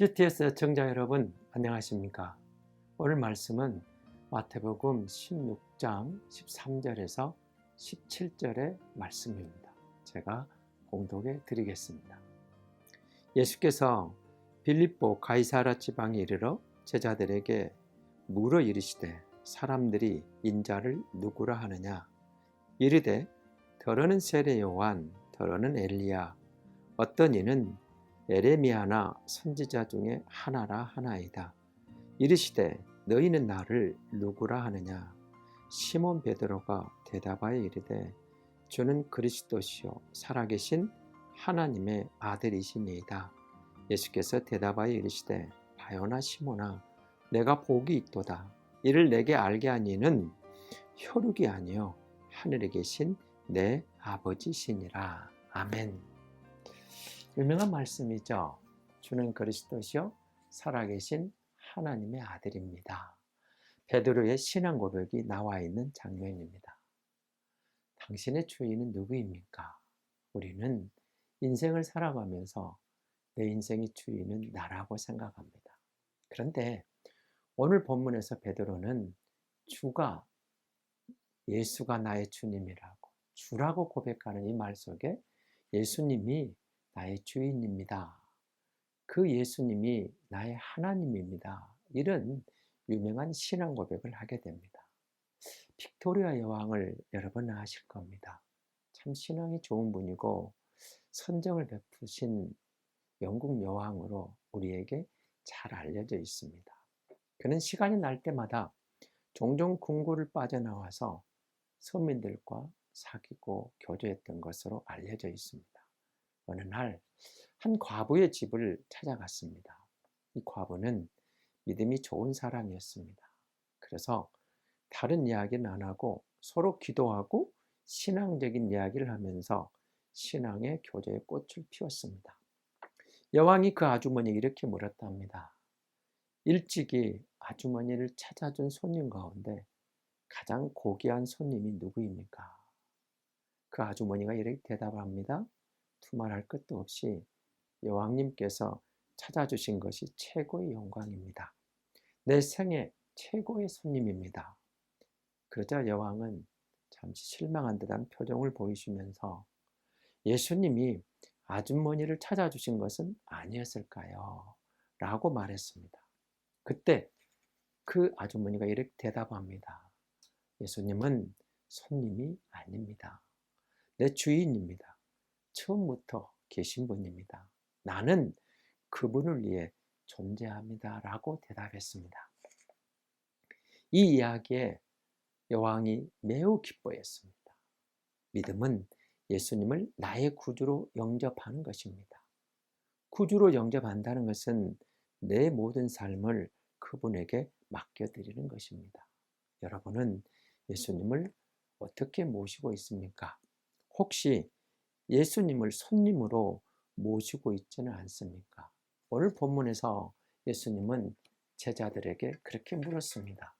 CTS 청자 여러분 안녕하십니까? 오늘 말씀은 마태복음 16장 13절에서 17절의 말씀입니다. 제가 공독해 드리겠습니다. 예수께서 빌립보 가이사라 지방에 이르러 제자들에게 물어 이르시되 사람들이 인자를 누구라 하느냐 이르되 더러는 세례 요한 더러는 엘리야 어떤 이는 에레미야나 선지자 중에 하나라 하나이다. 이르시되 너희는 나를 누구라 하느냐? 시몬 베드로가 대답하여 이르되 주는 그리스도시요 살아계신 하나님의 아들이시니이다. 예수께서 대답하여 이르시되 바요나 시몬아 내가 복이 있도다. 이를 내게 알게 하니는 혈육이 아니요 하늘에 계신 내 아버지시니라. 아멘. 유명한 말씀이죠. 주는 그리스도시요 살아계신 하나님의 아들입니다. 베드로의 신앙 고백이 나와 있는 장면입니다. 당신의 주인은 누구입니까? 우리는 인생을 살아가면서 내 인생의 주인은 나라고 생각합니다. 그런데 오늘 본문에서 베드로는 주가 예수가 나의 주님이라고 주라고 고백하는 이 말 속에 예수님이 나의 주인입니다. 그 예수님이 나의 하나님입니다. 이런 유명한 신앙 고백을 하게 됩니다. 빅토리아 여왕을 여러분 아실 겁니다. 참 신앙이 좋은 분이고 선정을 베푸신 영국 여왕으로 우리에게 잘 알려져 있습니다. 그는 시간이 날 때마다 종종 궁궐을 빠져나와서 서민들과 사귀고 교제했던 것으로 알려져 있습니다. 어느 날 한 과부의 집을 찾아갔습니다. 이 과부는 믿음이 좋은 사람이었습니다. 그래서 다른 이야기는 안 하고 서로 기도하고 신앙적인 이야기를 하면서 신앙의 교제의 꽃을 피웠습니다. 여왕이 그 아주머니에게 이렇게 물었답니다. 일찍이 아주머니를 찾아준 손님 가운데 가장 고귀한 손님이 누구입니까? 그 아주머니가 이렇게 대답합니다. 두말할 것도 없이 여왕님께서 찾아주신 것이 최고의 영광입니다. 내 생애 최고의 손님입니다. 그러자 여왕은 잠시 실망한 듯한 표정을 보이시면서 예수님이 아주머니를 찾아주신 것은 아니었을까요? 라고 말했습니다. 그때 그 아주머니가 이렇게 대답합니다. 예수님은 손님이 아닙니다. 내 주인입니다. 처음부터 계신 분입니다. 나는 그분을 위해 존재합니다. 라고 대답했습니다. 이 이야기에 여왕이 매우 기뻐했습니다. 믿음은 예수님을 나의 구주로 영접하는 것입니다. 구주로 영접한다는 것은 내 모든 삶을 그분에게 맡겨드리는 것입니다. 여러분은 예수님을 어떻게 모시고 있습니까? 혹시 예수님을 손님으로 모시고 있지는 않습니까? 오늘 본문에서 예수님은 제자들에게 그렇게 물었습니다.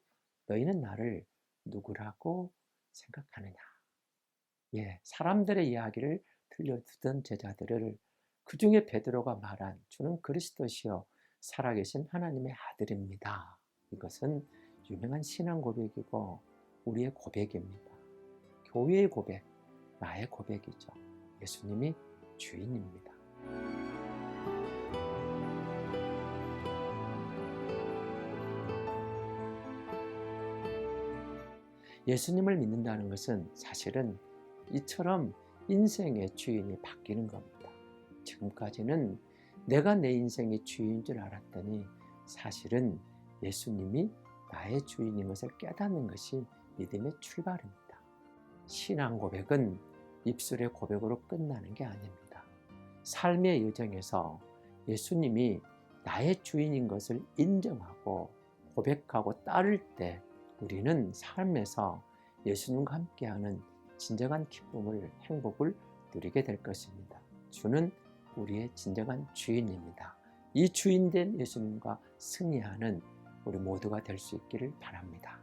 너희는 나를 누구라고 생각하느냐? 예, 사람들의 이야기를 들려주던 제자들을 그 중에 베드로가 말한 주는 그리스도시요 살아계신 하나님의 아들입니다. 이것은 유명한 신앙 고백이고 우리의 고백입니다. 교회의 고백, 나의 고백이죠. 예수님이 주인입니다. 예수님을 믿는다는 것은 사실은 이처럼 인생의 주인이 바뀌는 겁니다. 지금까지는 내가 내 인생의 주인인 줄 알았더니 사실은 예수님이 나의 주인인 것을 깨닫는 것이 믿음의 출발입니다. 신앙 고백은 입술의 고백으로 끝나는 게 아닙니다. 삶의 여정에서 예수님이 나의 주인인 것을 인정하고 고백하고 따를 때 우리는 삶에서 예수님과 함께하는 진정한 기쁨을, 행복을 누리게 될 것입니다. 주는 우리의 진정한 주인입니다. 이 주인된 예수님과 승리하는 우리 모두가 될 수 있기를 바랍니다.